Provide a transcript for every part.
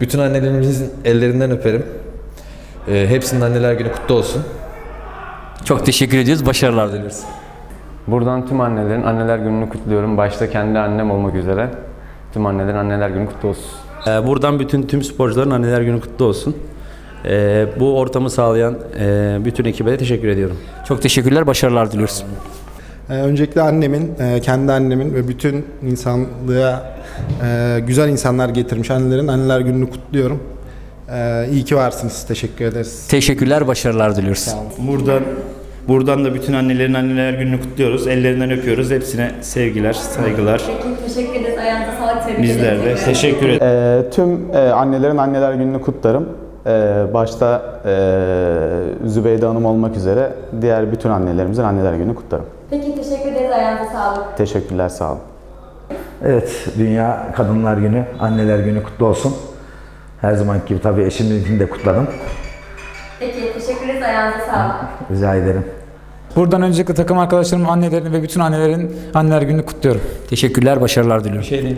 Bütün annelerimizin ellerinden öperim. Ee, hepsinin anneler günü kutlu olsun. Çok teşekkür ediyoruz. Başarılar diliyoruz. Buradan tüm annelerin anneler gününü kutluyorum. Başta kendi annem olmak üzere. Tüm annelerin anneler günü kutlu olsun. Ee, Buradan bütün tüm sporcuların anneler günü kutlu olsun. Ee, Bu ortamı sağlayan e, bütün ekibe de teşekkür ediyorum. Çok teşekkürler. Başarılar diliyoruz. Ee, Öncelikle annemin, e, kendi annemin ve bütün insanlığa e, güzel insanlar getirmiş annelerin anneler gününü kutluyorum. Ee, İyi ki varsınız. Teşekkür ederiz. Teşekkürler. Başarılar diliyoruz. Buradan buradan da bütün annelerin anneler gününü kutluyoruz. Ellerinden öpüyoruz. Hepsine sevgiler, saygılar. Teşekkür ederiz. Ayağınıza sağlık. Tebrik Bizler de teşekkür ederiz. Ee, tüm e, annelerin anneler gününü kutlarım. Ee, başta e, Zübeyde Hanım olmak üzere diğer bütün annelerimizin anneler gününü kutlarım. Teşekkür ederiz. Ayağınıza sağlık. Teşekkürler, sağ olun. Evet, Dünya Kadınlar Günü, Anneler Günü kutlu olsun. Her zamanki gibi tabii eşimizin de kutladım. Peki teşekkür ederiz. Ayağınıza sağlık. Rica ederim. Buradan öncelikle takım arkadaşlarımın annelerini ve bütün annelerin anneler gününü kutluyorum. Teşekkürler. Başarılar diliyorum. Şey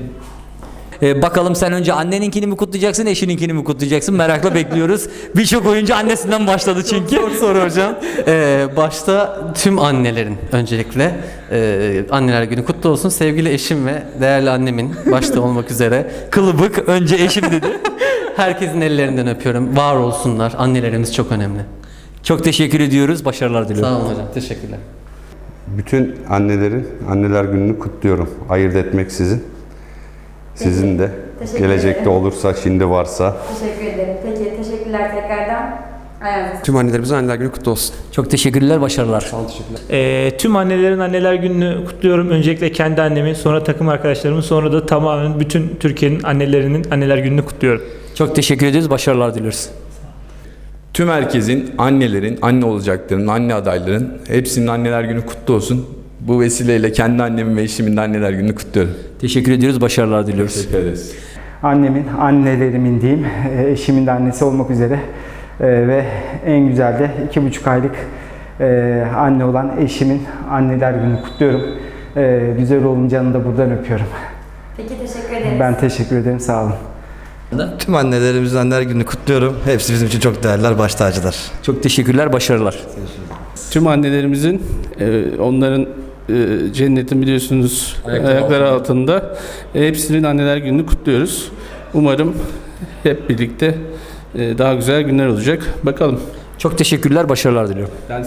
bakalım sen önce anneninkini mi kutlayacaksın, eşininkini mi kutlayacaksın? Merakla bekliyoruz. Birçok oyuncu annesinden başladı çünkü. Zor soru hocam. Ee, başta tüm annelerin öncelikle e, anneler günü kutlu olsun. Sevgili eşim ve değerli annemin başta olmak üzere kılıbık önce eşim dedi. Herkesin ellerinden öpüyorum. Var olsunlar. Annelerimiz çok önemli. Çok teşekkür ediyoruz. Başarılar diliyorum. Sağ olun hocam. Teşekkürler. Bütün annelerin anneler gününü kutluyorum. Ayırt etmeksizin. Sizin de Teşekkür gelecekte ederim. olursa, şimdi varsa Teşekkür ederim. Peki teşekkürler tekrardan. Ayağınıza. Tüm annelerimizin anneler günü kutlu olsun. Çok teşekkürler. Başarılar. Ee, tüm annelerin anneler gününü kutluyorum. Öncelikle kendi annemin, sonra takım arkadaşlarımın, sonra da tamamen bütün Türkiye'nin annelerinin anneler gününü kutluyorum. Çok teşekkür ediyoruz. Başarılar diliyoruz. Tüm herkesin, annelerin, anne olacaklarının, anne adayların hepsinin anneler günü kutlu olsun. Bu vesileyle kendi annemin ve eşimin de anneler gününü kutluyorum. Teşekkür ediyoruz. Başarılar diliyoruz. Teşekkür ederiz. Annemin, annelerimin diyeyim, e, eşimin de annesi olmak üzere e, ve en güzel de iki buçuk aylık e, anne olan eşimin anneler gününü kutluyorum. Güzel oğlum canını da buradan öpüyorum. Peki teşekkür ederiz. Ben teşekkür ederim, sağ olun. Tüm annelerimizin anneler gününü kutluyorum. Hepsi bizim için çok değerliler, baş tacılar. Çok teşekkürler. Başarılar. Tüm annelerimizin, onların e, cennetin biliyorsunuz ayakları, altında. E, hepsinin anneler gününü kutluyoruz. Umarım hep birlikte e, daha güzel günler olacak. Bakalım. Çok teşekkürler. Başarılar diliyorum. Ben